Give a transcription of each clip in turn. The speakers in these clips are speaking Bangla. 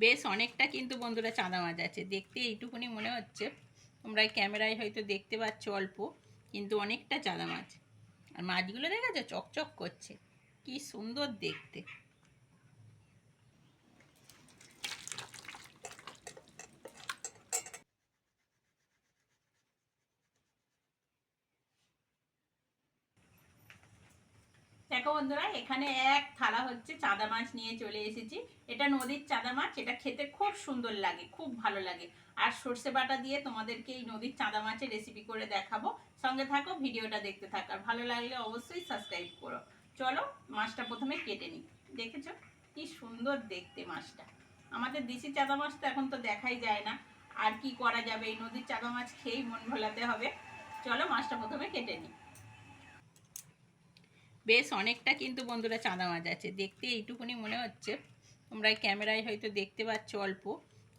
বেশ অনেকটা কিন্তু বন্ধুরা চাঁদা মাছ আছে। দেখতে এইটুকুনি মনে হচ্ছে। তোমরা ক্যামেরায় হয়তো দেখতে পাচ্ছ অল্প, কিন্তু অনেকটা চাঁদা মাছ। আর মাছগুলো দেখা যায় চকচক করছে। কি সুন্দর দেখতে। দেখো বন্ধুরা, এখানে এক থালা হচ্ছে চাঁদা মাছ নিয়ে চলে এসেছি। এটা নদীর চাঁদা মাছ, এটা খেতে খুব সুন্দর লাগে, খুব ভালো লাগে। আর সর্ষে বাটা দিয়ে তোমাদেরকে এই নদীর চাঁদা মাছের রেসিপি করে দেখাবো। সঙ্গে থাকো, ভিডিওটা দেখতে থাকো। আর ভালো লাগলে অবশ্যই সাবস্ক্রাইব করো। চলো, মাছটা প্রথমে কেটে নিই। দেখেছ? কি সুন্দর দেখতে মাছটা। আমাদের দেশি চাঁদা মাছ তো এখন তো দেখাই যায় না। আর কি করা যাবে? এই নদীর চাঁদা মাছ খেয়েই মন ভোলাতে হবে। চলো, মাছটা প্রথমে কেটে নিই। বেশ অনেকটা কিন্তু বন্ধুরা চাঁদা মাছ আছে দেখতে এইটুকুনি মনে হচ্ছে। তোমরা ক্যামেরায় হয়তো দেখতে পাচ্ছ অল্প,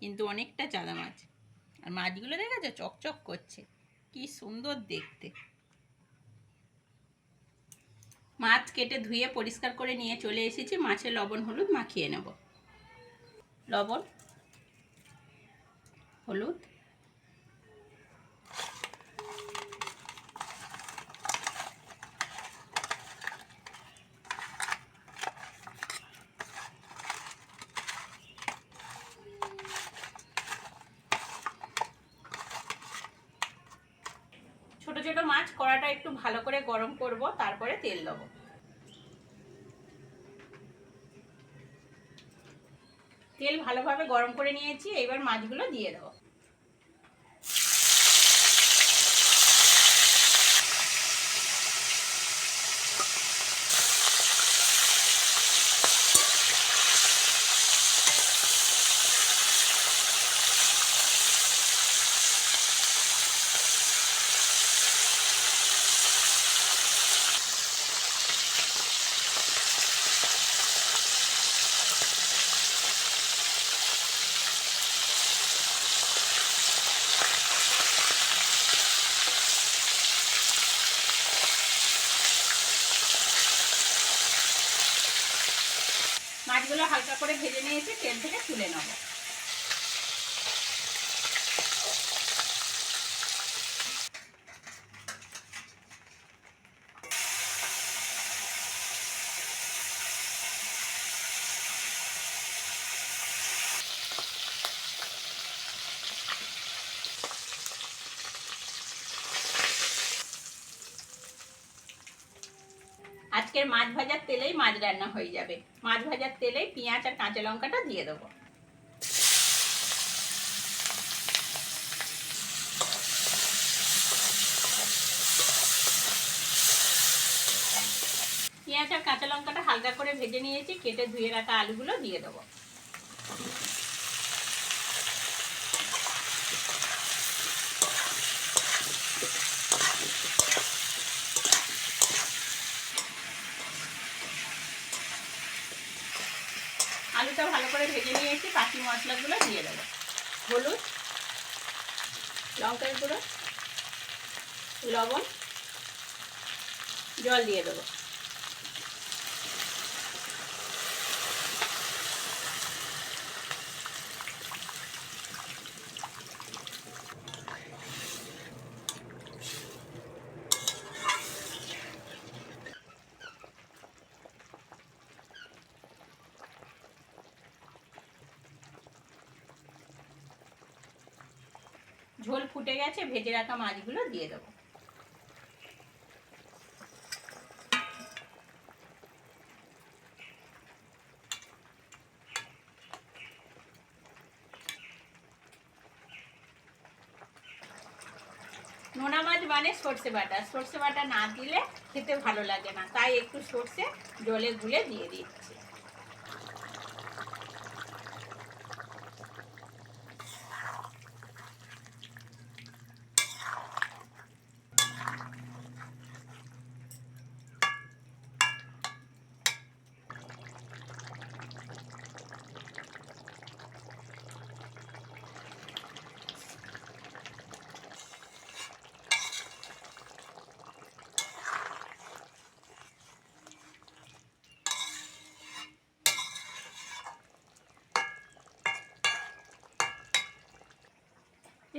কিন্তু অনেকটা চাঁদা মাছ। আর মাছগুলো দেখেছ চকচক করছে। কি সুন্দর দেখতে। মাছ কেটে ধুয়ে পরিষ্কার করে নিয়ে চলে এসেছি। মাছের লবণ, হলুদ মাখিয়ে নেব। লবণ, হলুদ ছোট মাছ, কড়াটা একটু ভালো করে গরম করব, তারপরে তেল দেবো। তেল ভালোভাবে গরম করে নিয়েছি, এবার মাছগুলো দিয়ে দেবো। মাছগুলো হালকা করে ভেজে নিয়েছি তেল থেকে তুলে নেব। আজকের মাছ ভাজার তেলেই মাছ রান্না হয়ে যাবে। মাছ ভাজার তেলেই পেঁয়াজ আর কাঁচা লঙ্কাটা দিয়ে দেবো। পেঁয়াজ আর কাঁচা লঙ্কাটা হালকা করে ভেজে নিয়েছি, কেটে ধুয়ে রাখা আলুগুলো দিয়ে দেবো আলুটা ভালো করে ভেজে নিয়েছি বাকি মশলাগুলো দিয়ে দেবো। হলুদ লঙ্কার গুঁড়ো লবণ জল দিয়ে দেবো। ঝোল ফুটে গেছে, ভেজে রাখা মাছগুলো দিয়ে দেবো। নোনা মাছ মানে সর্ষে বাটা। সর্ষে বাটা না দিলে খেতে ভালো লাগে না, তাই একটু সর্ষে জলে গুলে দিয়ে দিচ্ছি।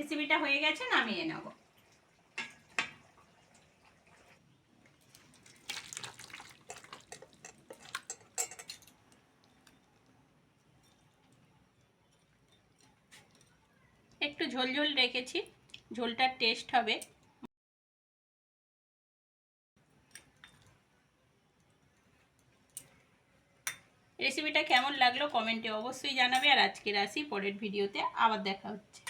রেসিপিটা হয়ে গেছে, নামিয়ে নেব। একটু ঝোল ঝোল রেখেছি, ঝোলটার টেস্ট হবে। রেসিপিটা কেমন লাগল কমেন্টে অবশ্যই জানাবে, আর আজকের আসি, পরের ভিডিওতে আবার দেখা হচ্ছে।